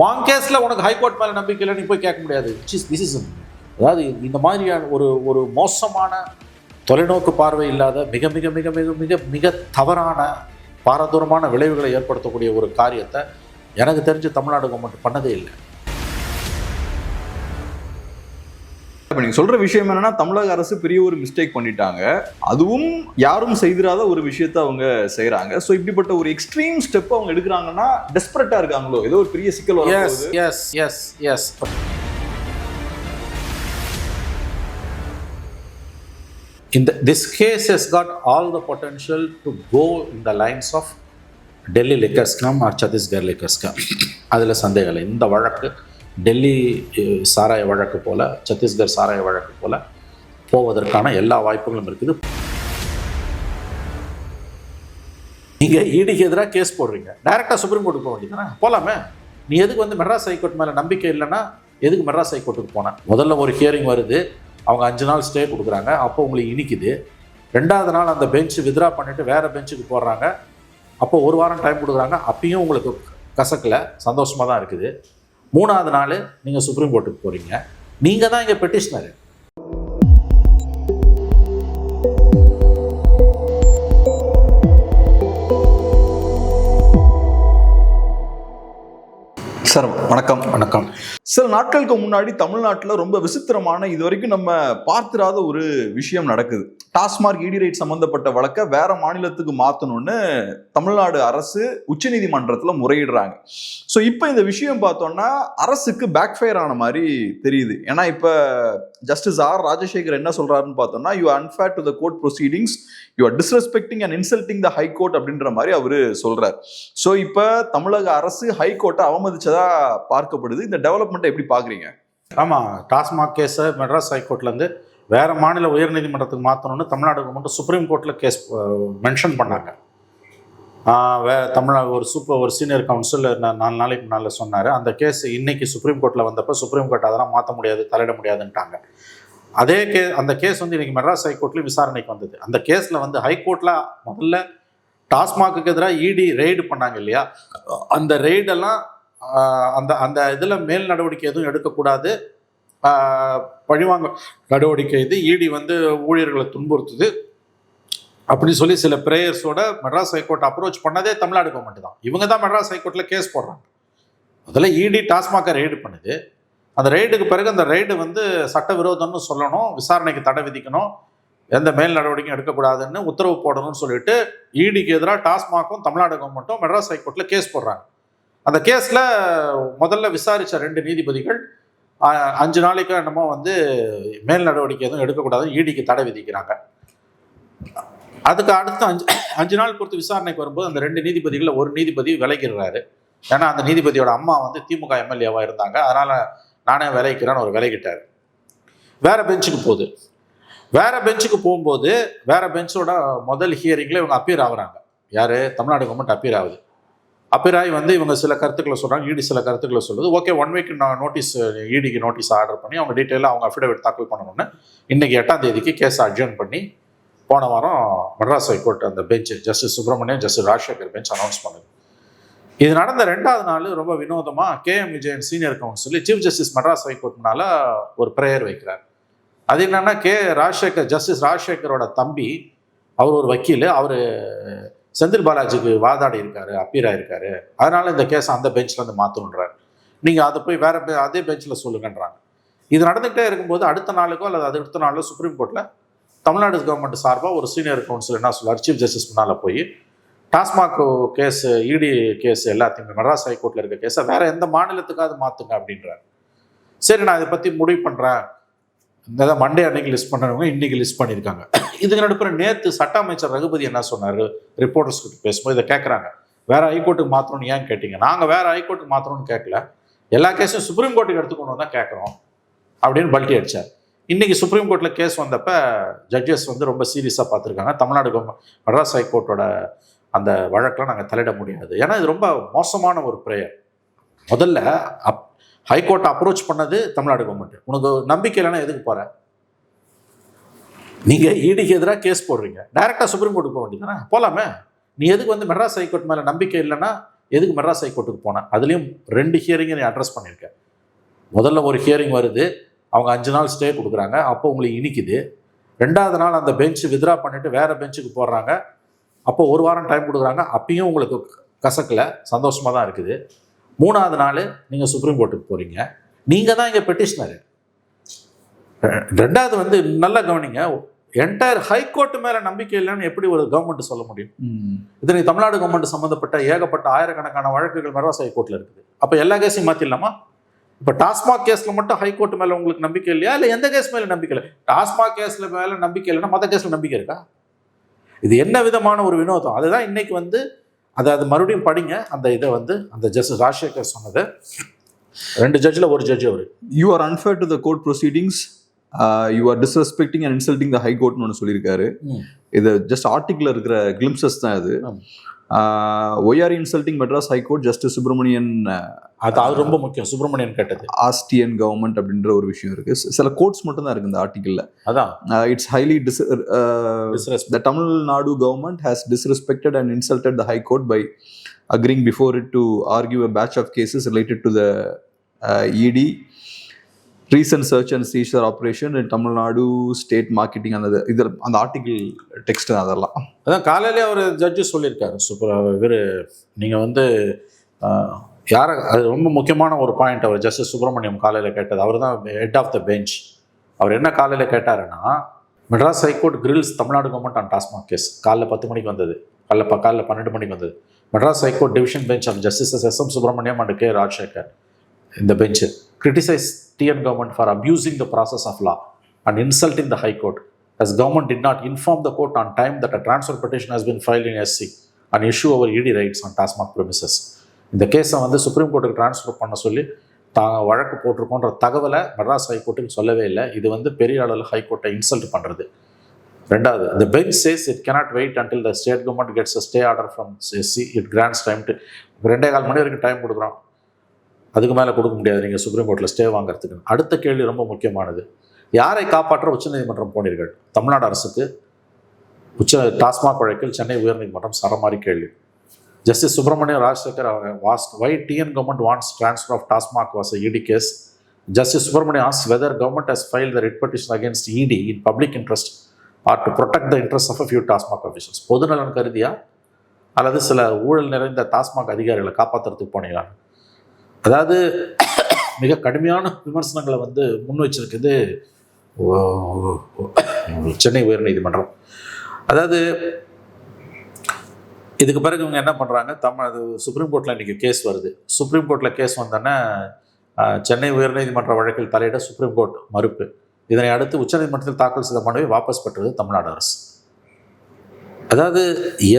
வாங் கேஸில் உனக்கு ஹைகோர்ட் மேலே நம்பிக்கை இல்லை நீ போய் கேட்க முடியாது. திஸ் இஸ் அதாவது இந்த மாதிரியான ஒரு ஒரு மோசமான தொலைநோக்கு பார்வை இல்லாத மிக மிக மிக மிக மிக மிக தவறான பாரதூரமான விளைவுகளை ஏற்படுத்தக்கூடிய ஒரு காரியத்தை எனக்கு தெரிஞ்சு தமிழ்நாடு கவர்மெண்ட் பண்ணதே இல்லை. இப்ப நீங்க சொல்ற விஷயம் என்னன்னா தமிழக அரசு பெரிய ஒரு மிஸ்டேக் பண்ணிட்டாங்க. அதுவும் யாரும் செய்திராத ஒரு விஷயத்த அவங்க செய்றாங்க. சோ இப்படிப்பட்ட ஒரு எக்ஸ்ட்ரீம் ஸ்டெப் அவங்க எடுக்கிறாங்கன்னா டெஸ்பரேட்டா இருக்காங்களோ? ஏதோ ஒரு பெரிய சிக்கல் எஸ் எஸ் எஸ் எஸ் இந்த this case has got all the potential to go in the lines of Delhi liquor scam or Chhattisgarh liquor scam அதில் சந்தேகம் இல்லை. இந்த வழக்கு டெல்லி சாராய வழக்கு போல் சத்தீஸ்கர் சாராய வழக்கு போல் போவதற்கான எல்லா வாய்ப்புகளும் இருக்குது. நீங்கள் ஈடிக்கு எதிராக கேஸ் போடுறீங்க. டைரெக்டாக சுப்ரீம் கோர்ட்டுக்கு போக வேண்டியதானே போகலாமே நீ எதுக்கு வந்து மெட்ராஸ் ஹைகோர்ட் மேலே நம்பிக்கை இல்லைன்னா எதுக்கு மெட்ராஸ் ஹைகோர்ட்டுக்கு போனேன் முதல்ல ஒரு ஹியரிங் வருது. அவங்க அஞ்சு நாள் ஸ்டே கொடுக்குறாங்க. அப்போ உங்களுக்கு இனிக்குது. ரெண்டாவது நாள் அந்த பெஞ்சு வித்ரா பண்ணிவிட்டு வேறு பெஞ்சுக்கு போடுறாங்க அப்போ ஒரு வாரம் டைம் கொடுக்குறாங்க. அப்பயும் உங்களுக்கு கசக்கல. சந்தோஷமாக தான் இருக்குது. மூணாவது நாள் நீங்கள் சுப்ரீம் கோர்ட்டுக்கு போகிறீங்க நீங்கள் தான் இங்கே பெட்டிஷனர் சார் வணக்கம். வணக்கம். சில நாட்களுக்கு முன்னாடி தமிழ்நாட்டுல ரொம்ப விசித்திரமான இது வரைக்கும் நம்ம பார்த்திராத ஒரு விஷயம் நடக்குது. டாஸ்மார்க் இடி ரைட் சம்பந்தப்பட்ட வழக்கை வேற மாநிலத்துக்கு மாத்தணும்னு தமிழ்நாடு அரசு உச்சநீதிமன்றத்துல முறையிடுறாங்க. ஸோ இப்போ இந்த விஷயம் பார்த்தோம்னா அரசுக்கு பேக் ஃபயர் ஆன மாதிரி தெரியுது. ஏன்னா இப்போ ஜஸ்டிஸ் ஆர் ராஜசேகர் என்ன சொல்றாருன்னு பார்த்தோம்னா you unfair to the court proceedings you are disrespecting and insulting the high court அப்படின்ற மாதிரி அவர் சொல்றார். ஸோ இப்போ தமிழக அரசு ஹை கோர்ட்டை அவமதிச்சதா பார்க்கப்படுது. இந்த டெவலப்மெண்ட்டை எப்படி பார்க்குறீங்க? ஆமாம் டாஸ்மாக் கேஸை மெட்ராஸ் ஹைகோர்ட்லேருந்து வேறு மாநில உயர்நீதிமன்றத்துக்கு மாற்றணும்னு தமிழ்நாடு கவர்மெண்ட் சுப்ரீம் கோர்ட்டில் கேஸ் மென்ஷன் பண்ணாங்க. வே தமிழ்நாடு ஒரு சூப்பர் ஒரு சீனியர் கவுன்சில் நாலு நாளைக்கு முன்னால் சொன்னார். அந்த கேஸ் இன்னைக்கு சுப்ரீம் கோர்ட்டில் வந்தப்போ சுப்ரீம் கோர்ட் அதெல்லாம் மாற்ற முடியாது தலையிட முடியாதுன்ட்டாங்க. அதே கே அந்த கேஸ் வந்து இன்றைக்கி மெட்ராஸ் ஹைகோர்ட்லேயும் விசாரணைக்கு வந்தது. அந்த கேஸில் வந்து ஹைகோர்ட்டில் முதல்ல டாஸ்மாக்கு எதிராக இடி ரெய்டு பண்ணாங்க இல்லையா? அந்த ரெய்டெல்லாம் அந்த அந்த இதில் மேல் நடவடிக்கை எதுவும் எடுக்கக்கூடாது. பழிவாங்க நடவடிக்கை இது. இடி வந்து ஊழியர்களை துன்புறுத்துது. அப்படின்னு சொல்லி சில பிரேயர்ஸோட மெட்ராஸ் ஹைகோர்ட் அப்ரோச் பண்ணதே தமிழ்நாடு கவர்மெண்ட் தான். இவங்க தான் மெட்ராஸ் ஹைகோர்ட்டில் கேஸ் போடுறாங்க. முதல்ல இடி டாஸ்மாகை ரெய்டு பண்ணுது. அந்த ரெய்டுக்கு பிறகு அந்த ரெய்டு வந்து சட்டவிரோதம்னு சொல்லணும் விசாரணைக்கு தடை விதிக்கணும் எந்த மேல் நடவடிக்கையும் எடுக்கக்கூடாதுன்னு உத்தரவு போடணும்னு சொல்லிட்டு இடிக்கு எதிராக டாஸ்மாகும் தமிழ்நாடு கவர்மெண்ட்டும் மெட்ராஸ் ஹைகோர்ட்டில் கேஸ் போடுறாங்க. அந்த கேஸில் முதல்ல விசாரித்த ரெண்டு நீதிபதிகள் அஞ்சு நாளைக்கு என்னமோ வந்து மேல் நடவடிக்கை எதுவும் எடுக்கக்கூடாது இடிக்கு தடை விதிக்கிறாங்க. அதுக்கு அடுத்த அஞ்சு அஞ்சு நாள் பொறுத்து விசாரணைக்கு வரும்போது அந்த ரெண்டு நீதிபதிகளில் ஒரு நீதிபதி விலகிடுறாரு. ஏன்னா அந்த நீதிபதியோட அம்மா வந்து திமுக எம்எல்ஏவாக இருந்தாங்க. அதனால் நானே விலைக்கிறேன்னு ஒரு விலகிட்டார். வேற பெஞ்சுக்கு போகுது. வேற பெஞ்சுக்கு போகும்போது வேற பெஞ்சோட முதல் ஹியரிங்கில் இவங்க அப்பீர் ஆகுறாங்க. யார்? தமிழ்நாடு கவர்மெண்ட் அப்பீர் ஆகுது. அப்பீர் ஆகி வந்து இவங்க சில கருத்துக்களை சொல்கிறாங்க இடி சில கருத்துக்களை சொல்லுது. ஓகே ஒன் வீக் நான் நோட்டீஸ் இடிக்கு நோட்டீஸ் ஆர்டர் பண்ணி அவங்க டீட்டெயிலாக அவங்க அஃபிடவிட் தாக்கல் பண்ணணும்னு இன்னைக்கு எட்டாம் தேதிக்கு கேஸ் அட்ஜர்ன் பண்ணி போன வாரம் மெட்ராஸ் ஹைகோர்ட் அந்த bench justice Subramaniam justice Rajasekar bench announce பண்ணுது. இது நடந்த ரெண்டாவது நாள் ரொம்ப வினோதமாக KM Vijayan senior counsel chief justice Madras high court முன்னால ஒரு ப்ரேயர் வைக்கிறார். அது என்னன்னா கே ராஜசேகர் ஜஸ்டிஸ் ராஜசேகரோட தம்பி அவர் ஒரு வக்கீல் அவர் செந்தில் பாலாஜிக்கு வாதாடி இருக்காரு அப்பீராக இருக்காரு அதனால இந்த கேஸ் அந்த பெஞ்சில் வந்து மாற்றணுன்றார் நீங்கள் அதை போய் வேற அதே பெஞ்சில் சொல்லுங்கன்றாங்க. இது நடந்துகிட்டே இருக்கும்போது அடுத்த நாளுக்கோ அல்லது அது அடுத்த நாளோ சுப்ரீம் கோர்ட்டில் தமிழ்நாடு கவர்மெண்ட் சார்பாக ஒரு சீனியர் கவுன்சில் என்ன சொல்லார் சீஃப் ஜஸ்டிஸ் முன்னால் போய் டாஸ்மாக் கேஸ் இடி கேஸ் எல்லாத்தையுமே மெட்ராஸ் ஹைகோர்ட்டில் இருக்க கேஸை வேற எந்த மாநிலத்துக்காவது மாற்றுங்க அப்படின்றாரு. சரி நான் இதை பற்றி முடிவு பண்ணுறேன் இந்த மண்டே அன்னைக்கு லிஸ்ட் பண்ணுறவங்க இன்றைக்கி லிஸ்ட் பண்ணியிருக்காங்க. இதுக்கு நடுப்புற நேற்று சட்ட அமைச்சர் ரகுபதி என்ன சொன்னார்? ரிப்போர்ட்டர்ஸ் கிட்ட பேசும்போது இதை கேட்குறாங்க வேற ஹைகோர்ட்டுக்கு மாற்றணும்னு ஏன் கேட்டீங்க? நாங்கள் வேற ஹைகோர்ட்டுக்கு மாற்றணும்னு கேட்கல எல்லா கேஸும் சுப்ரீம் கோர்ட்டுக்கு எடுத்துக்கணும் தான் கேட்குறோம் அப்படின்னு பல்ட்டி அடிச்சார். இன்றைக்கி சுப்ரீம் கோர்ட்டில் கேஸ் வந்தப்போ ஜட்ஜஸ் வந்து ரொம்ப சீரியஸாக பார்த்துருக்காங்க. தமிழ்நாடு மெட்ராஸ் ஹைகோர்ட்டோட அந்த வழக்கில் நாங்கள் தலையிட முடியாது. ஏன்னா இது ரொம்ப மோசமான ஒரு ப்ரேயர் முதல்ல அப் ஹைகோர்ட் அப்ரோச் பண்ணது தமிழ்நாடு கவர்மெண்ட் உனக்கு நம்பிக்கை இல்லைன்னா எதுக்கு போகிறேன் நீங்கள் ஈடிக்கு எதிராக கேஸ் போடுறீங்க. டைரெக்டாக சுப்ரீம் கோர்ட்டுக்கு போக வேண்டியதானே போகலாமே நீ எதுக்கு வந்து மெட்ராஸ் ஹைகோர்ட் மேலே நம்பிக்கை இல்லைன்னா எதுக்கு மெட்ராஸ் ஹைகோர்ட்டுக்கு போனேன் அதுலேயும் ரெண்டு ஹியரிங்கை நீ அட்ரஸ் பண்ணியிருக்கேன் முதல்ல ஒரு ஹியரிங் வருது. அவங்க அஞ்சு நாள் ஸ்டே கொடுக்குறாங்க. அப்போ உங்களுக்கு இனிக்குது. ரெண்டாவது நாள் அந்த பெஞ்சு வித்ரா பண்ணிவிட்டு வேறு பெஞ்சுக்கு போடுறாங்க அப்போ ஒரு வாரம் டைம் கொடுக்குறாங்க. அப்பயும் உங்களுக்கு கசக்கல சந்தோஷமாக தான் இருக்குது. மூணாவது நாள் நீங்கள் சுப்ரீம் கோர்ட்டுக்கு போகிறீங்க நீங்கள் தான் இங்கே பெட்டிஷனரு ரெண்டாவது வந்து நல்லா கவனிங்க. என்டையர் ஹைகோர்ட் மேலே நம்பிக்கை இல்லைன்னு எப்படி ஒரு கவர்மெண்ட் சொல்ல முடியும். இது நீ தமிழ்நாடு கவர்மெண்ட் சம்மந்தப்பட்ட ஏகப்பட்ட ஆயிரக்கணக்கான வழக்குகள் மெட்ராஸ் ஹைகோர்ட்டில் இருக்குது. அப்போ எல்லா கேஸையும் மாற்றிடலாமா இப்போ டாஸ்மாக் கேஸில் மட்டும் ஹைகோர்ட் மேலே உங்களுக்கு நம்பிக்கை இல்லையா? இல்லை எந்த கேஸ் மேலே நம்பிக்கை இல்லை? டாஸ்மாக் கேஸில் மேலே நம்பிக்கை இல்லைன்னா மற்ற கேஸில் நம்பிக்கை இருக்கா? இது என்ன விதமான ஒரு வினோதம்? அதுதான் இன்னைக்கு வந்து அதை அது மறுபடியும் படிங்க. அந்த இதை வந்து அந்த ஜஸ்டிஸ் ராஜசேகர் சொன்னது. ரெண்டு ஜட்ஜில் ஒரு judge our. You are unfair to the court proceedings you are disrespecting and insulting the high கோர்ட்னு ஒன்று சொல்லியிருக்காரு. இது ஜஸ்ட் ஆர்டிக்கில் இருக்கிற கிளிம்சஸ் தான் இது. ஆமா. Why are insulting Madras high court justice Subramanian அது அது ரொம்ப முக்கியம். சுப்பிரமணியன் கேட்டது. ஆஸ்டியன் கவர்மெண்ட் அப்படின்ற ஒரு விஷயம் இருக்கு. சில கோர்ட்ஸ் மட்டும் தான் இருக்கு இந்த ஆர்டிக்கிளில் அதான். It's highly dis disrespect. the Tamil Nadu government has disrespected and insulted the High Court by agreeing before it to argue a batch of cases related recent search and ED operation Tamil Nadu state marketing அந்த இதில் அந்த article text அதெல்லாம். அதான் காலையிலே அவர் judge சொல்லியிருக்காரு super இவர் நீங்கள் வந்து யாரை அது ரொம்ப முக்கியமான ஒரு பாயிண்ட் அவர் ஜஸ்டிஸ் சுப்பிரமணியம் காலையில் கேட்டது. அவர் தான் ஹெட் ஆஃப் த பெஞ்ச் அவர் என்ன காலையில் கேட்டாருன்னா Madras high court grills Tamil Nadu government on TASMAC case காலைல பத்து மணிக்கு வந்தது. காலைல காலைல பன்னெண்டு மணிக்கு வந்தது. Madras high court division bench of justices S M Subramaniam and K Rajasekar இந்த bench criticise TN government for abusing the process of law and insulting the high court as government did not inform the court on time that a transfer petition has been filed in SC and issue our ED rights on TASMAC premises. இந்த கேஸை வந்து supreme கோர்ட்டுக்கு transfer பண்ண சொல்லி தாங்க வழக்கு போட்டிருக்கோன்ற தகவலை மெட்ராஸ் ஹைகோர்ட்டுக்கு சொல்லவே இல்லை இது வந்து பெரிய அளவில் ஹைகோர்ட்டை இன்சல்ட் பண்ணுறது ரெண்டாவது the bench says it cannot wait until the state government gets a stay order from SC it grants time to ரெண்டே கால் மணி வரைக்கும் டைம் கொடுக்குறோம் அதுக்கு மேலே கொடுக்க முடியாது. நீங்கள் சுப்ரீம் கோர்ட்டில் ஸ்டே வாங்குறதுக்கு. அடுத்த கேள்வி ரொம்ப முக்கியமானது. யாரை காப்பாற்ற உச்சநீதிமன்றம் போனீர்கள்? தமிழ்நாடு அரசுக்கு உச்ச டாஸ்மாக் வழக்கில் சென்னை உயர்நீதிமன்றம் சரமாரி கேள்வி. Justice Subramaniam Rajasekar asked why TN government wants transfer of TASMAC vs ED case justice Subramaniam as whether government has file the writ petition against ED in public interest or to protect the interest of few TASMAC officers பொதுநலன் கருதியா? அல்லது சில ஊழல் நிறைந்த டாஸ்மாக் அதிகாரிகளை காப்பாற்றுறதுக்கு போனீங்களா? அதாவது மிக கடுமையான விமர்சனங்களை வந்து முன் வச்சிருக்குது சென்னை உயர்நீதிமன்றம். அதாவது இதுக்கு பிறகு இவங்க என்ன பண்ணுறாங்க தமிழ் அது சுப்ரீம் கோர்ட்டில் இன்றைக்கி கேஸ் வருது. சுப்ரீம் கோர்ட்டில் கேஸ் வந்தோன்னே சென்னை உயர்நீதிமன்ற வழக்கில் தலையிட சுப்ரீம் கோர்ட் மறுப்பு. இதனை அடுத்து உச்சநீதிமன்றத்தில் தாக்கல் செய்த மனுவை வாபஸ் பெற்றது தமிழ்நாடு அரசு. அதாவது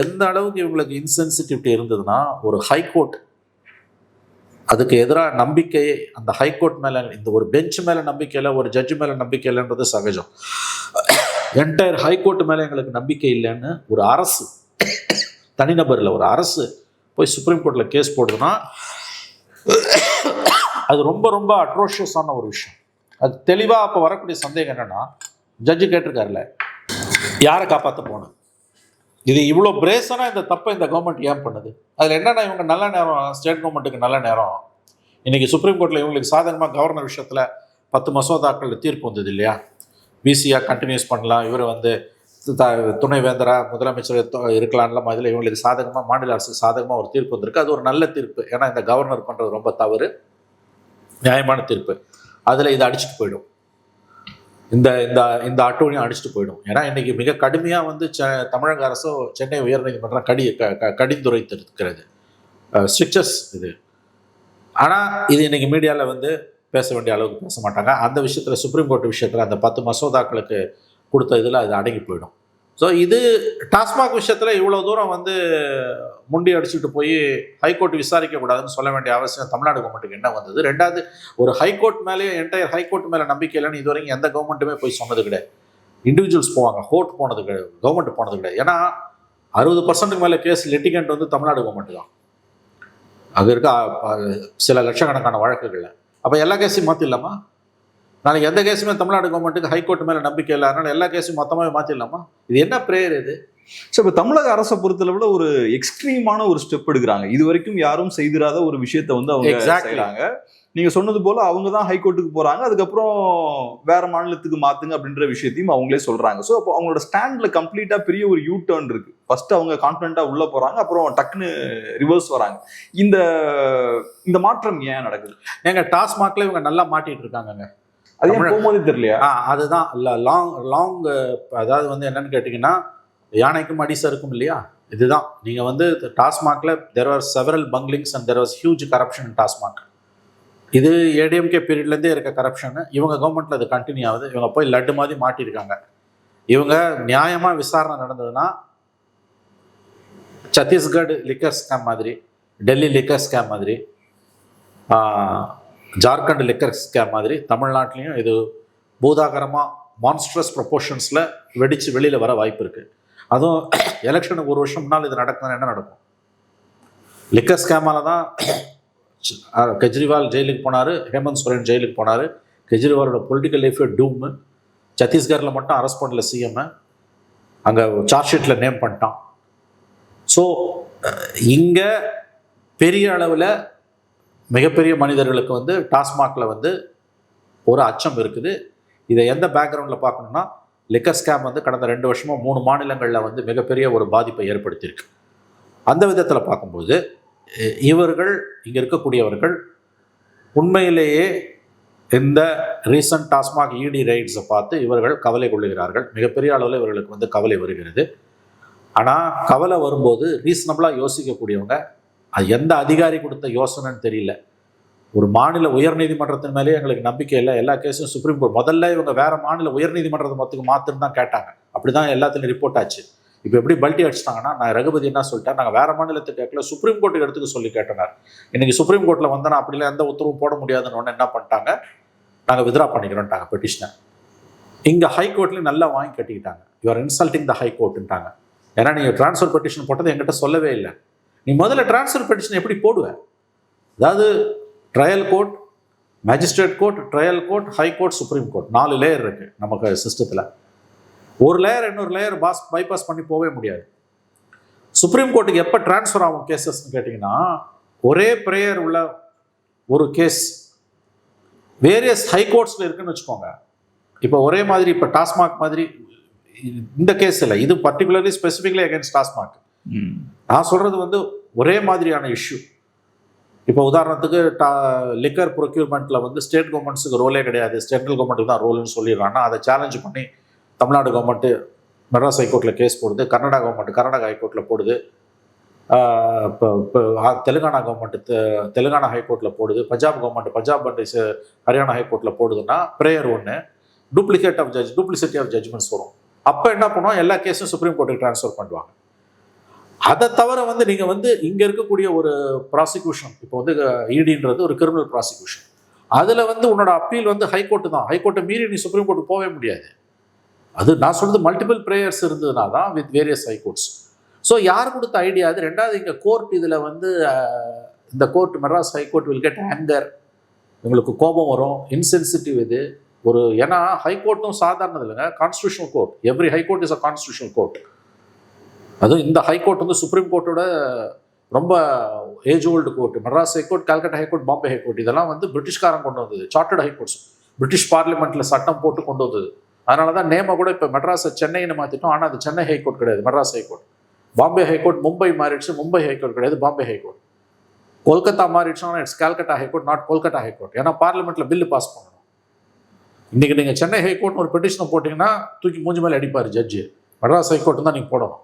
எந்த அளவுக்கு இவங்களுக்கு இன்சென்சிட்டிவிட்டி இருந்ததுன்னா ஒரு ஹைகோர்ட் அதுக்கு எதிராக நம்பிக்கை அந்த ஹைகோர்ட் மேலே இந்த ஒரு பெஞ்ச் மேலே நம்பிக்கை இல்லை ஒரு ஜட்ஜு மேலே நம்பிக்கை இல்லைன்றது சகஜம். என்டையர் ஹைகோர்ட் மேலே எங்களுக்கு நம்பிக்கை இல்லைன்னு ஒரு அரசு தனிநபரில் ஒரு அரசு போய் சுப்ரீம் கோர்ட்டில் கேஸ் போடுதுன்னா அது ரொம்ப ரொம்ப அட்ரோஷியஸான ஒரு விஷயம். அது தெளிவாக அப்போ வரக்கூடிய சந்தேகம் என்னென்னா ஜட்ஜு கேட்டிருக்காருல்ல யாரை காப்பாற்ற போகணும்? இது இவ்வளோ பிரேசனாக இந்த தப்பை இந்த கவர்மெண்ட் ஏன் பண்ணுது? அதில் என்னென்னா இவங்க நல்ல நேரம் ஸ்டேட் கவர்மெண்ட்டுக்கு நல்ல நேரம். இன்றைக்கி சுப்ரீம் கோர்ட்டில் இவங்களுக்கு சாதகமாக கவர்னர் விஷயத்தில் பத்து மசோதாக்களில் தீர்ப்பு வந்தது இல்லையா? பிசியாக கண்டினியூஸ் பண்ணலாம். இவர் வந்து த- துணைவேந்தரா முதலமைச்சர் இருக்கலாம்லாம் அதில் இவங்களுக்கு சாதகமாக மாநில அரசு சாதகமாக ஒரு தீர்ப்பு வந்திருக்கு. அது ஒரு நல்ல தீர்ப்பு. ஏன்னா இந்த கவர்னர் பண்ணுறது ரொம்ப தவறு. நியாயமான தீர்ப்பு. அதில் இதை அடிச்சுட்டு போயிடும். இந்த இந்த இந்த அட்டோனியும் அடிச்சுட்டு போயிடும். ஏன்னா இன்னைக்கு மிக கடுமையாக வந்து செ தமிழக அரசோ சென்னை உயர்நீதிமன்றம் கடி க க- கடிந்துரைத்திருக்கிறது. ஸ்ட்ரிக்சர்ஸ் இது. ஆனால் இது இன்னைக்கு மீடியாவில் வந்து பேச வேண்டிய அளவுக்கு பேச மாட்டாங்க. அந்த விஷயத்தில் சுப்ரீம் கோர்ட் விஷயத்தில் அந்த பத்து மசோதாக்களுக்கு கொடுத்த இதில் அது அடங்கி போயிடும். ஸோ இது டாஸ்மாக் விஷயத்தில் இவ்வளோ தூரம் வந்து முண்டி அடிச்சுட்டு போய் ஹைகோர்ட் விசாரிக்கக்கூடாதுன்னு சொல்ல வேண்டிய அவசியம் தமிழ்நாடு கவர்மெண்ட்டுக்கு என்ன வந்தது? ரெண்டாவது ஒரு ஹைகோர்ட் மேலே என்டையர் ஹைகோர்ட் மேலே நம்பிக்கை இல்லைன்னு இது வரைக்கும் எந்த கவர்மெண்ட்டுமே போய் சொன்னது கிடையாது. இண்டிவிஜுவல்ஸ் போவாங்க கோர்ட் போனது கிடையாது கவர்மெண்ட் போனது கிடையாது. ஏன்னா அறுபது பர்சன்ட்டுக்கு மேலே கேஸ் லெட்டிகண்ட் வந்து தமிழ்நாடு கவர்மெண்ட் தான். அங்கே இருக்க சில லட்சக்கணக்கான வழக்குகளில். அப்போ எல்லா கேஸையும் மாற்றிடலாமா நாளைக்கு எந்த கேஸுமே தமிழ்நாடு கவர்மெண்ட்டுக்கு ஹைகோர்ட் மேலே நம்பிக்கை இல்லை. அதனால் எல்லா கேஸையும் மொத்தமாகவே மாற்றிடலாமா இது என்ன ப்ரேயர் இது? ஸோ இப்போ தமிழக அரசை பொறுத்தளவுல ஒரு எக்ஸ்ட்ரீமான ஒரு ஸ்டெப் எடுக்கிறாங்க. இது வரைக்கும் யாரும் செய்திராத ஒரு விஷயத்த வந்து அவங்க. செய்றாங்க. நீங்க சொன்னது போல அவங்க தான் ஹைகோர்ட்டுக்கு போறாங்க. அதுக்கப்புறம் வேற மாநிலத்துக்கு மாத்துங்க அப்படின்ற விஷயத்தையும் அவங்களே சொல்றாங்க. ஸோ அப்போ அவங்களோட ஸ்டாண்ட்ல கம்ப்ளீட்டா பெரிய ஒரு யூ டர்ன் இருக்கு. ஃபர்ஸ்ட் அவங்க கான்பிடண்டா உள்ள போறாங்க. அப்புறம் டக்குன்னு ரிவர்ஸ் வராங்க. இந்த இந்த மாற்றம் ஏன் நடக்குது? ஏங்க டாஸ்மாக்ல இவங்க நல்லா மாட்டிட்டு இருக்காங்கங்க. அது போகும்போதே தெரியலையா? ஆ அதுதான். லாங் லாங் அதாவது வந்து என்னன்னு கேட்டிங்கன்னா யானைக்கும் அடிசா இருக்கும் இல்லையா? இதுதான். நீங்கள் வந்து டாஸ்மாக்ல there are several bunglings and there was huge corruption in TASMAC இது ஏடிஎம்கே பீரியட்லேருந்தே இருக்க கரப்ஷன் இவங்க கவர்மெண்ட்டில் அது கண்டினியூ ஆகுது. இவங்க போய் லட்டு மாதிரி மாட்டியிருக்காங்க இவங்க நியாயமாக விசாரணை நடந்ததுன்னா சத்தீஸ்கர் லிக்கர் ஸ்கேம் மாதிரி டெல்லி லிக்கர் ஸ்கேம் மாதிரி ஜார்க்கண்ட் லிக்கர் ஸ்கேம் மாதிரி தமிழ்நாட்டிலையும் இது பூதாகரமாக மான்ஸ்ட்ரஸ் ப்ரொப்போர்ஷன்ஸில் வெடித்து வெளியில் வர வாய்ப்பு இருக்குது அதுவும் எலெக்ஷனுக்கு ஒரு வருஷம் முன்னால் இது நடக்குதுன்னா என்ன நடக்கும்? லிக்கர் ஸ்கேமால தான் கெஜ்ரிவால் ஜெயிலுக்கு போனார் ஹேமந்த் சோரன் ஜெயிலுக்கு போனார். கெஜ்ரிவாலோட பொலிட்டிக்கல் லைஃபே டூமு சத்தீஸ்கரில் மட்டும் அரெஸ்ட் பண்ணல சிஎம்மை அங்கே சார்ஜ் ஷீட்டில் நேம் பண்ணிட்டான். ஸோ இங்கே பெரிய அளவில் மிகப்பெரிய மனிதர்களுக்கு வந்து டாஸ்மாகில் வந்து ஒரு அச்சம் இருக்குது. இதை எந்த பேக்ரவுண்டில் பார்க்கணும்னா லிக்கர் ஸ்கேம் வந்து கடந்த ரெண்டு வருஷமாக மூணு மாநிலங்களில் வந்து மிகப்பெரிய ஒரு பாதிப்பை ஏற்படுத்தியிருக்கு. அந்த விதத்தில் பார்க்கும்போது இவர்கள் இங்கே இருக்கக்கூடியவர்கள் உண்மையிலேயே இந்த ரீசன்ட் டாஸ்மாக் இடி ரைட்ஸை பார்த்து இவர்கள் கவலை கொள்ளுகிறார்கள். மிகப்பெரிய அளவில் இவர்களுக்கு வந்து கவலை வருகிறது. ஆனால் கவலை வரும்போது ரீசனபிளாக யோசிக்கக்கூடியவங்க அது எந்த அதிகாரி கொடுத்த யோசனைன்னு தெரியல. ஒரு மாநில உயர்நீதிமன்றத்தின் மேலேயே எங்களுக்கு நம்பிக்கை இல்லை. எல்லா கேஸும் சுப்ரீம் கோர்ட் முதல்ல இவங்க வேறு மாநில உயர்நீதிமன்றத்தை மொத்தத்துக்கு மாத்துன்னு தான் கேட்டாங்க. அப்படிதான் எல்லாத்துலையும் ரிப்போர்ட் ஆச்சு. இப்போ எப்படி பல்ட்டி அடிச்சிட்டாங்கன்னா நான் ரகுபதி என்ன சொல்லிட்டேன் நாங்கள் வேறு மாநிலத்துக்கு கேட்கல சுப்ரீம் கோர்ட்டுக்கு எடுத்துக்க சொல்லி கேட்டனர். இன்னைக்கு சுப்ரீம் கோர்ட்டில் வந்தனா அப்படிலாம் எந்த உத்தரவும் போட முடியாதுன்னு ஒன்று என்ன பண்ணிட்டாங்க? நாங்கள் வித்ரா பண்ணிக்கிறோம்ட்டாங்க பெட்டிஷனை இங்கே ஹைகோர்ட்லேயும் நல்லா வாங்கி கட்டிக்கிட்டாங்க. யூஆர் இன்சல்ட்டிங் த ஹைகோர்ட்டுன்ட்டாங்க ஏன்னா நீங்கள் ட்ரான்ஸ்ஃபர் பெட்டிஷன் போட்டது எங்கிட்ட சொல்லவே இல்லை. நீ முதல்ல ட்ரான்ஸ்ஃபர் பெட்டிஷன் எப்படி போடுவ? அதாவது trial court magistrate court trial court high court supreme court நாலு லேயர் இருக்குது நமக்கு சிஸ்டத்தில் ஒரு லேயர் இன்னொரு லேயர் பாஸ் பைபாஸ் பண்ணி போகவே முடியாது. சுப்ரீம் கோர்ட்டுக்கு எப்போ ட்ரான்ஸ்ஃபர் ஆகும் கேசஸ்ன்னு கேட்டிங்கன்னா ஒரே ப்ரேயர் உள்ள ஒரு கேஸ் வேரியஸ் ஹை கோர்ட்ஸில் இருக்குன்னு வச்சுக்கோங்க. இப்போ ஒரே மாதிரி இப்போ டாஸ்மாக் மாதிரி இந்த கேஸ் இல்லை. இது பர்டிகுலர்லி ஸ்பெசிஃபிக்லி அகேன்ஸ்ட் டாஸ்மாக் நான் சொல்கிறது வந்து ஒரே மாதிரியான இஷ்யூ இப்போ உதாரணத்துக்கு டா லிக்கர் ப்ரொக்யூர்மெண்ட்டில் வந்து ஸ்டேட் கவர்மெண்ட்ஸுக்கு ரோலே கிடையாது. சென்ட்ரல் கவர்மெண்ட்டுக்கு தான் ரோல்னு சொல்லிடுறாங்கன்னா அதை சேலஞ்ச் பண்ணி தமிழ்நாடு கவர்மெண்ட்டு மெட்ராஸ் ஹைகோர்ட்டில் கேஸ் போடுது கர்நாடகா கவர்மெண்ட் கர்நாடகா ஹைகோர்ட்டில் போடுது. இப்போ இப்போ தெலுங்கானா கவர்மெண்ட்டு தெலுங்கானா ஹைகோர்ட்டில் போடுது. பஞ்சாப் கவர்மெண்ட் பஞ்சாப் அண்ட் ஹரியானா ஹைகோர்ட்டில் போடுதுன்னா ப்ரேயர் ஒன்று duplicate of judge duplicity of judgments வரும். அப்போ என்ன பண்ணுவோம்? எல்லா கேஸும் சுப்ரீம் கோர்ட்டுக்கு ட்ரான்ஸ்ஃபர் பண்ணுவாங்க அதை தவிர வந்து நீங்கள் வந்து இங்கே இருக்கக்கூடிய ஒரு ப்ராசிக்யூஷன் இப்போ வந்து ஈடின்றது ஒரு கிரிமினல் ப்ராசிக்யூஷன் அதில் வந்து உன்னோட அப்பீல் வந்து ஹைகோர்ட்டு தான். ஹைகோர்ட்டை மீறி நீ சுப்ரீம் கோர்ட்டு போகவே முடியாது. அது நான் சொல்றது மல்டிபிள் ப்ரேயர்ஸ் இருந்ததுனா தான் வித் வேரியஸ் ஹைகோர்ட்ஸ் ஸோ யார் கொடுத்த ஐடியா அது? ரெண்டாவது இங்கே கோர்ட் இதில் வந்து இந்த court Madras high court will get anger உங்களுக்கு கோபம் வரும். இன்சென்சிட்டிவ் இது. ஒரு ஏன்னா ஹைகோர்ட்டும் சாதாரணது இல்லைங்க. Constitutional court every high court is a constitutional court அதுவும் இந்த ஹைகோர்ட் வந்து சுப்ரீம் கோர்ட்டோட ரொம்ப age old court Madras high court Calcutta high court Bombay high court இதெல்லாம் வந்து பிரிட்டிஷ்காரன் கொண்டு வந்தது சார்ட்டர்ட் ஹைகோர்ட்ஸ் பிரிட்டிஷ் பார்லிமெண்ட்டில் சட்டம் போட்டு கொண்டு வந்தது. அதனால தான் நேமை கூட இப்போ மெட்ராஸை சென்னைன்னு மாற்றிட்டோம் ஆனால் அது சென்னை ஹைகோர்ட் கிடையாது Madras high court Bombay high court Mumbai மாறிடுச்சு மும்பை ஹைகோர்ட் கிடையாது Bombay high court Kolkata மாறிடுச்சுன்னா it's Calcutta high court not Kolkata high court ஏன்னா பார்லிமெண்ட்டில் பில்லு பாஸ் பண்ணணும். இன்றைக்கி நீங்கள் சென்னை ஹைகோர்ட்னு ஒரு பெட்டிஷனை போட்டிங்கன்னா தூக்கி மூஞ்சி மேலே அடிப்பார் ஜட்ஜு மெட்ராஸ் ஹைகோர்ட்டு தான் நீங்கள் போடணும்.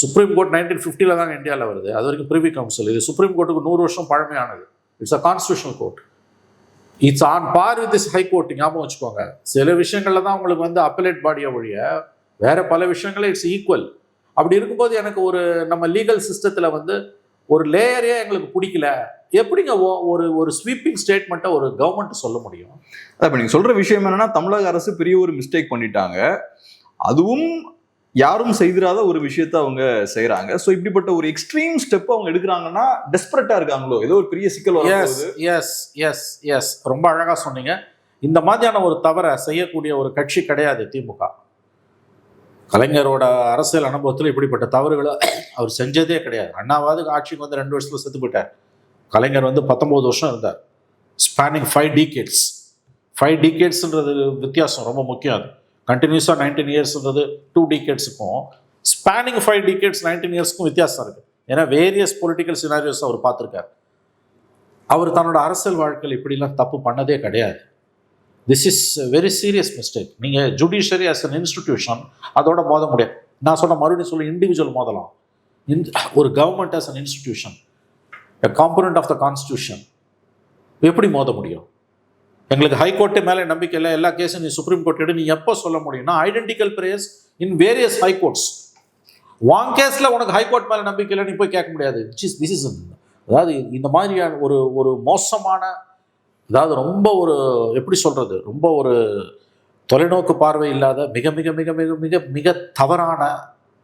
சுப்ரீம் கோர்ட் நைன்டீன் ஃபிஃப்டியில் தான் இந்தியாவில் வருது. அது வரைக்கும் ப்ரிவி கவுன்சில் இது சுப்ரீம் கோர்ட்டுக்கு நூறு வருஷம் பழமையானது. It's a constitutional court it's on par with this high court ஞாபகம் வச்சுக்கோங்க. சில விஷயங்களில் தான் உங்களுக்கு வந்து அப்பலேட் பாடியை ஒழிய வேறு பல விஷயங்களே இட்ஸ் ஈக்குவல் அப்படி இருக்கும்போது எனக்கு ஒரு நம்ம லீகல் சிஸ்டத்தில் வந்து ஒரு லேயரே எங்களுக்கு பிடிக்கல. எப்படிங்க ஒரு ஒரு ஸ்வீப்பிங் ஸ்டேட்மெண்ட்டை ஒரு கவர்மெண்ட் சொல்ல முடியும்? அதான் இப்போ நீங்கள் சொல்கிற விஷயம் என்னென்னா தமிழக அரசு பெரிய ஒரு மிஸ்டேக் பண்ணிட்டாங்க. அதுவும் யாரும் செய்திராத ஒரு விஷயத்த அவங்க செய்றாங்க. சோ இப்படிப்பட்ட ஒரு எக்ஸ்ட்ரீம் ஸ்டெப் அவங்க எடுக்கிறாங்கன்னா டெஸ்பரட்டா இருக்காங்களோ? ஏதோ ஒரு பெரிய சிக்கல் எஸ் எஸ் எஸ் எஸ் ரொம்ப அழகாக சொன்னீங்க. இந்த மாதிரியான ஒரு தவறை செய்யக்கூடிய ஒரு கட்சி கிடையாது திமுக. கலைஞரோட அரசியல் அனுபவத்தில் இப்படிப்பட்ட தவறுகளை அவர் செஞ்சதே கிடையாது. அண்ணாவாவது ஆட்சிக்கு வந்து ரெண்டு வருஷத்துல செத்து போயிட்டார். கலைஞர் வந்து பத்தொம்போது வருஷம் இருந்தார். ஸ்பேனிங் ஃபைவ் டீகேட்ஸ் ஃபைவ் டீகேட்ஸ்ன்றது வித்தியாசம் ரொம்ப முக்கியம் அது. கண்டினியூஸாக நைன்டீன் இயர்ஸ்ன்றது டூ டிகேட்ஸுக்கும் ஸ்பேனிங் ஃபைவ் டிகேட்ஸ் நைன்டீன் இயர்ஸ்க்கும் வித்தியாசம் இருக்குது ஏன்னா வேரியஸ் பொலிட்டிக்கல் சினாரியோஸ் அவர் பார்த்துருக்கார். அவர் தன்னோட அரசியல் வாழ்க்கையில் இப்படிலாம் தப்பு பண்ணதே கிடையாது. This is very serious mistake நீங்கள் ஜுடிஷியரி ஆஸ் அன் இன்ஸ்டிடியூஷன் அதோட மோத முடியாது. நான் சொன்ன மறுபடியும் சொல்ல இண்டிவிஜுவல் மோதலாம். இன் ஒரு government as an institution a component of the constitution எப்படி மோத முடியும்? எங்களுக்கு ஹைகோர்ட்டு மேலே நம்பிக்கை இல்லை. எல்லா கேஸும் நீ சுப்ரீம் கோர்ட் எடு நீ எப்போ சொல்ல முடியும்னா identical prayers in various high courts வாங் கேஸில் உனக்கு ஹைகோர்ட் மேலே நம்பிக்கை இல்லை நீ போய் கேட்க முடியாது. திஸ் இஸ் அதாவது இந்த மாதிரியான ஒரு ஒரு மோசமான அதாவது ரொம்ப ஒரு எப்படி சொல்கிறது ரொம்ப ஒரு தொலைநோக்கு பார்வை இல்லாத மிக மிக மிக மிக மிக மிக தவறான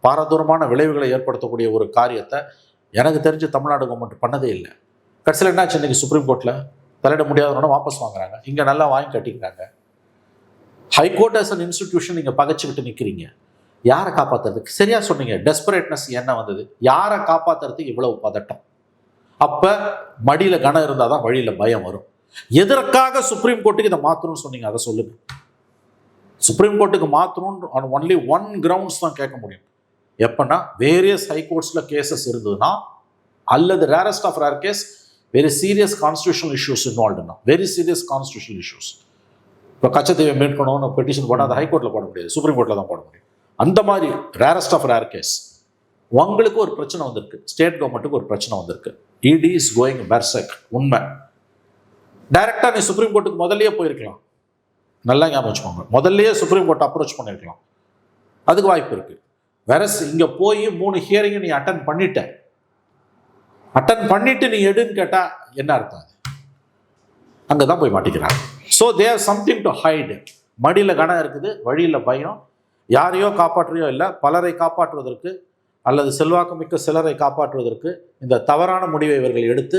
பாரதூரமான விளைவுகளை ஏற்படுத்தக்கூடிய ஒரு காரியத்தை எனக்கு தெரிஞ்சு தமிழ்நாடு கவர்மெண்ட் பண்ணதே இல்லை. கடைசியில் என்னாச்சு இன்னைக்கு சுப்ரீம் கோர்ட்டில் தலையிட முடியாதவனோட வாபஸ் வாங்குறாங்க. இங்கே நல்லா வாங்கி கட்டிக்கிறாங்க. High court as an institution நீங்கள் பகைச்சிக்கிட்டு நிற்கிறீங்க யாரை காப்பாற்றுறதுக்கு சரியாக சொன்னீங்க. டெஸ்பரேட்னஸ் என்ன வந்தது? யாரை காப்பாற்றுறதுக்கு இவ்வளவு பதட்டம்? அப்போ மடியில் கனம் இருந்தால் தான் வழியில் பயம் வரும். எதற்காக சுப்ரீம் கோர்ட்டுக்கு இதை மாற்றணும்னு சொன்னீங்க? அதை சொல்லுங்கள் சுப்ரீம் கோர்ட்டுக்கு மாற்றணும் ஒன்லி ஒன் கிரவுண்ட்ஸ் தான் கேட்க முடியும். எப்போன்னா வேரியஸ் ஹைகோர்ட்ஸில் கேசஸ் இருந்ததுன்னா அல்லது rarest of rare case very serious constitutional issues இன்வால்வ்னா very serious constitutional issues இப்போ கச்சத்தீவை மீட்கணும்னு பெட்டிஷன் போட்டால் அதை ஹைகோர்ட்டில் போட முடியாது. சுப்ரீம் கோர்ட்டில் தான் போட முடியும். அந்த மாதிரி ரேரஸ்ட் ஆஃப் ரேர் கேஸ் உங்களுக்கு ஒரு பிரச்சனை வந்திருக்கு. ஸ்டேட் கவர்மெண்ட்டுக்கு ஒரு பிரச்சனை வந்திருக்கு. இடி இஸ் கோயிங் பெர்செக் உண்மை. டைரெக்டாக நீ சுப்ரீம் கோர்ட்டுக்கு முதல்லயே போயிருக்கலாம். நல்லா ஞாபகம் வச்சுக்கோங்க. முதல்லயே சுப்ரீம் கோர்ட் அப்ரோச் பண்ணியிருக்கலாம். அதுக்கு வாய்ப்பு இருக்குது வேற இங்கே போய் மூணு ஹியரிங்கை நீ அட்டன் பண்ணிட்டேன் அட்டன் பண்ணிட்டு நீ எடுன்னு கேட்டால் என்ன அர்த்தம் அங்கே தான் போய் மாட்டிக்கிறாங்க. So there something to hide மடியில் கனம் இருக்குது வழியில் பயம். யாரையோ காப்பாற்றுறையோ இல்லை பலரை காப்பாற்றுவதற்கு அல்லது செல்வாக்குமிக்க சிலரை காப்பாற்றுவதற்கு இந்த தவறான முடிவை இவர்கள் எடுத்து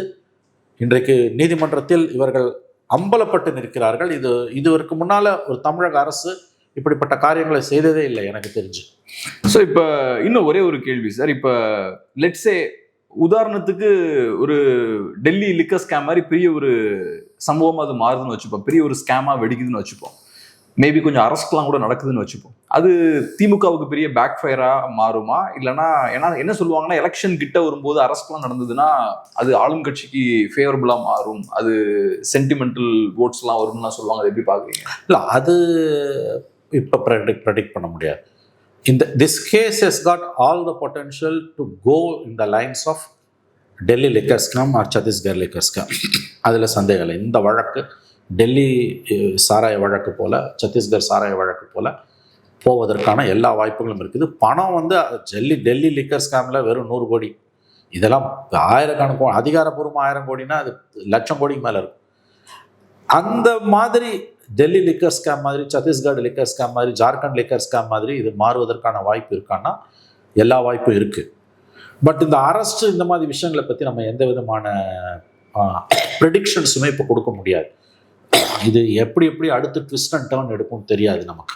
இன்றைக்கு நீதிமன்றத்தில் இவர்கள் அம்பலப்பட்டு நிற்கிறார்கள். இது இதுவருக்கு முன்னால் ஒரு தமிழக அரசு இப்படிப்பட்ட காரியங்களை செய்ததே இல்லை எனக்கு தெரிஞ்சு. ஸோ இப்போ இன்னும் ஒரே ஒரு கேள்வி சார் இப்போ லெட்ஸே உதாரணத்துக்கு ஒரு டெல்லி லிக்கர் ஸ்கேம் மாதிரி பெரிய ஒரு சம்பவமாக அது மாறுதுன்னு வச்சுப்போம். பெரிய ஒரு ஸ்கேமாக வெடிக்குதுன்னு வச்சுப்போம். மேபி கொஞ்சம் அரஸ்ட்லாம் கூட நடக்குதுன்னு வச்சுப்போம். அது திமுகவுக்கு பெரிய பேக் ஃபயராக மாறுமா? இல்லைன்னா ஏன்னா என்ன சொல்லுவாங்கன்னா எலெக்ஷன் கிட்ட வரும்போது அரஸ்ட்லாம் நடந்ததுன்னா அது ஆளும் கட்சிக்கு ஃபேவரபுளாக மாறும். அது சென்டிமெண்டல் ஓட்ஸ்லாம் வரும்லாம் சொல்லுவாங்க. அதை எப்படி பார்க்குறீங்க? இல்லை அது இப்போ ப்ரெடிக்ட் ப்ரெடிக்ட் பண்ண முடியாது. இந்த this case has got all the potential to go in the lines of Delhi liquor scam or Chhattisgarh liquor scam அதில் சந்தேகம் இல்லை. இந்த வழக்கு டெல்லி eh, சாராய வழக்கு போல் சத்தீஸ்கர் சாராய வழக்கு போல் போவதற்கான எல்லா வாய்ப்புகளும் இருக்குது. பணம் வந்து டெல்லி டெல்லி லிக்கர் ஸ்கேமில் வெறும் நூறு கோடி. இதெல்லாம் ஆயிரக்கணக்கு அதிகாரப்பூர்வமாக ஆயிரம் கோடினா அது லட்சம் கோடிக்கு மேலே இருக்கும். அந்த மாதிரி டெல்லி லிக்கர் ஸ்கேம் மாதிரி சத்தீஸ்கர் லிக்கர் ஸ்கேம் மாதிரி ஜார்க்கண்ட் லிக்கர் ஸ்கேம் மாதிரி இது மாறுவதற்கான வாய்ப்பு இருக்கான்னா எல்லா வாய்ப்பும் இருக்குது பட் இந்த அரஸ்ட் இந்த மாதிரி விஷயங்களை பற்றி நம்ம எந்த விதமான ப்ரெடிக்ஷன்ஸுமே இப்போ கொடுக்க முடியாது. இது எப்படி எப்படி அடுத்து ட்விஸ்ட் அண்ட் டேர்ன் எடுக்கும் தெரியாது நமக்கு.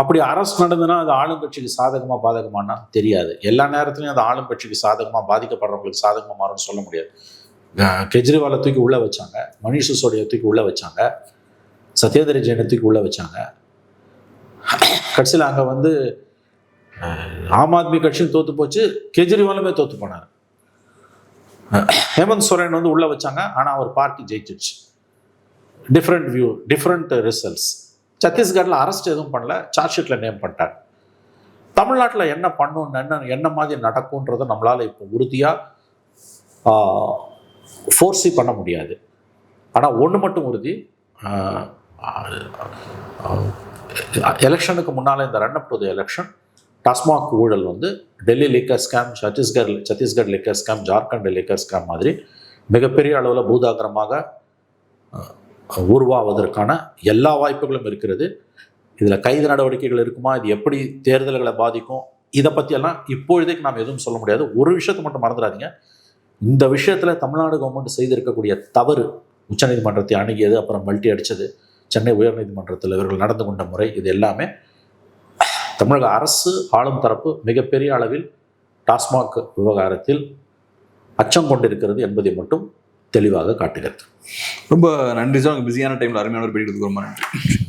அப்படி அரஸ்ட் நடந்ததுன்னா அது ஆளுங்கட்சிக்கு சாதகமாக பாதகமானா தெரியாது. எல்லா நேரத்துலையும் அது ஆளுங்கட்சிக்கு சாதகமாக பாதிக்கப்படுறவங்களுக்கு சாதகமாக மாறும்னு சொல்ல முடியாது. கெஜ்ரிவாலை தூக்கி உள்ளே வச்சாங்க. மணிஷ் சிசோடியை தூக்கி உள்ளே வச்சாங்க. சத்யேந்திர ஜெயினை தூக்கி உள்ளே வச்சாங்க. கடைசியில் அங்கே வந்து ஆம் ஆத்மி கட்சியும் தோற்று போச்சு. கெஜ்ரிவாலுமே தோற்று போனார். ஹேமந்த் சோரன் வந்து உள்ளே வச்சாங்க. ஆனால் அவர் பார்ட்டி ஜெயிச்சிருச்சு. டிஃப்ரெண்ட் வியூ டிஃப்ரெண்ட் ரிசல்ட்ஸ் சத்தீஸ்கரில் அரெஸ்ட் எதுவும் பண்ணல. சார்ஜ் ஷீட்டில் நேம் பண்ணிட்டார். தமிழ்நாட்டில் என்ன பண்ணும் என்ன என்ன மாதிரி நடக்கும்ன்றதை நம்மளால் இப்போ உறுதியாக ஃபோர்ஸி பண்ண முடியாது. ஆனால் ஒன்று மட்டும் உறுதி எலெக்ஷனுக்கு முன்னால் இந்த run up to the election TASMAC ஊழல் வந்து Delhi liquor scam Chhattisgarh Chhattisgarh liquor scam Jharkhand liquor scam மாதிரி மிகப்பெரிய அளவில் பூதாகரமாக உருவாவதற்கான எல்லா வாய்ப்புகளும் இருக்கிறது. இதில் கைது நடவடிக்கைகள் இருக்குமா? இது எப்படி தேர்தல்களை பாதிக்கும்? இதை பற்றியெல்லாம் இப்பொழுதைக்கு நாம் எதுவும் சொல்ல முடியாது. ஒரு விஷயத்தை மட்டும் மறந்துடாதீங்க. இந்த விஷயத்தில் தமிழ்நாடு கவர்மெண்ட் செய்திருக்கக்கூடிய தவறு உச்சநீதிமன்றத்தை அணுகியது அப்புறம் மல்டி அடித்தது சென்னை உயர்நீதிமன்றத்தில் இவர்கள் நடந்து கொண்ட முறை இது எல்லாமே தமிழக அரசு ஆளும் தரப்பு மிகப்பெரிய அளவில் டாஸ்மாக் விவகாரத்தில் அச்சம் கொண்டிருக்கிறது என்பதை மட்டும் தெளிவாக காட்டுகிறது. ரொம்ப நன்றி சார். பிஸியான டைமில் அருமையான ஒரு பேட்டி கொடுத்துக்கு ரொம்ப நன்றி.